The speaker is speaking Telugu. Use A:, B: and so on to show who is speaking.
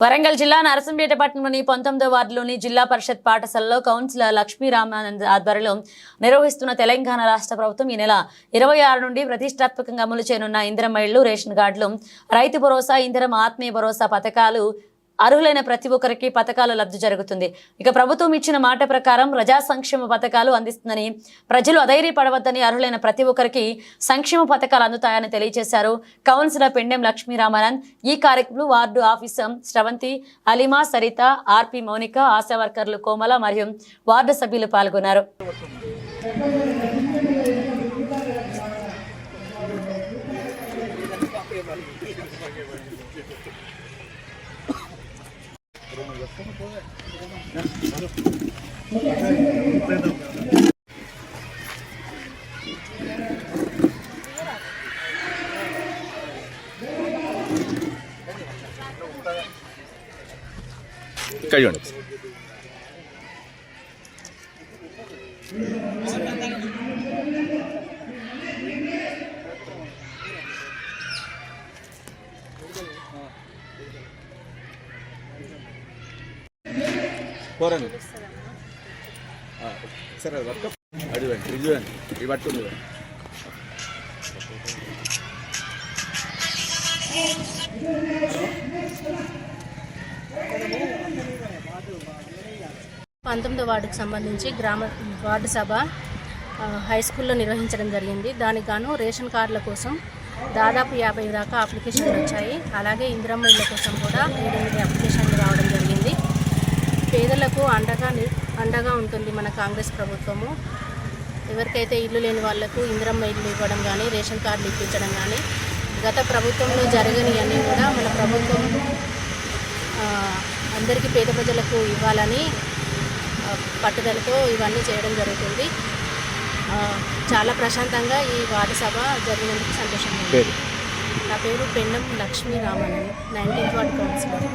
A: వరంగల్ జిల్లా నరసంపేట పట్టణంలోని పంతొమ్మిదో వార్డులోని జిల్లా పరిషత్ పాఠశాలలో కౌన్సిలర్ లక్ష్మీ రామానంద్ ఆధ్వర్యంలో నిర్వహిస్తున్న తెలంగాణ రాష్ట్ర ప్రభుత్వం ఈ నెల ఇరవై ఆరు నుండి ప్రతిష్టాత్మకంగా అమలు చేయనున్న ఇందిరమ్మ ఇళ్ళు రేషన్ కార్డులు రైతు భరోసా ఇందిరం ఆత్మీయ భరోసా పథకాలు అర్హులైన ప్రతి ఒక్కరికి పథకాల లబ్ధి జరుగుతుంది. ఇక ప్రభుత్వం ఇచ్చిన మాట ప్రకారం ప్రజా సంక్షేమ పథకాలు అందిస్తుందని ప్రజలు అధైర్యపడవద్దని అర్హులైన ప్రతి ఒక్కరికి సంక్షేమ పథకాలు అందుతాయని తెలియజేశారు కౌన్సిలర్ పెండెం లక్ష్మీరామానంద్. ఈ కార్యక్రమంలో ward officer Sravanthi Alima Saritha RP Mounika Asha వర్కర్లు కోమల మరియు వార్డు సభ్యులు పాల్గొన్నారు.
B: കഴിവുണ്ട് Thank you. ఆ, సరే అది పట్టుకో. ఇది చూడండి ఇది పట్టుకుంది
C: పంతొమ్మిదో వార్డుకు సంబంధించి గ్రామ వార్డు సభ హై స్కూల్లో నిర్వహించడం జరిగింది. దానికి గాను రేషన్ కార్డుల కోసం దాదాపు యాభై దాకా అప్లికేషన్లు వచ్చాయి. అలాగే ఇందిరమ్మ ఇళ్ళ కోసం కూడా ఏడెనిమిది అప్లికేషన్లు రావడం జరిగింది. పేదలకు అండగా అండగా ఉంటుంది మన కాంగ్రెస్ ప్రభుత్వము. ఎవరికైతే ఇల్లు లేని వాళ్ళకు ఇందిరమ్మ ఇల్లు ఇవ్వడం కానీ రేషన్ కార్డులు ఇప్పించడం కానీ గత ప్రభుత్వంలో జరగని అన్నీ కూడా మన ప్రభుత్వం అందరికీ పేద ప్రజలకు ఇవ్వాలని పట్టుదలతో ఇవన్నీ చేయడం జరుగుతుంది. చాలా ప్రశాంతంగా ఈ వార్డు సభ జరిగినందుకు సంతోషంగా నా పేరు Pendam Lakshmi Ramanand nineteenth ward councillor.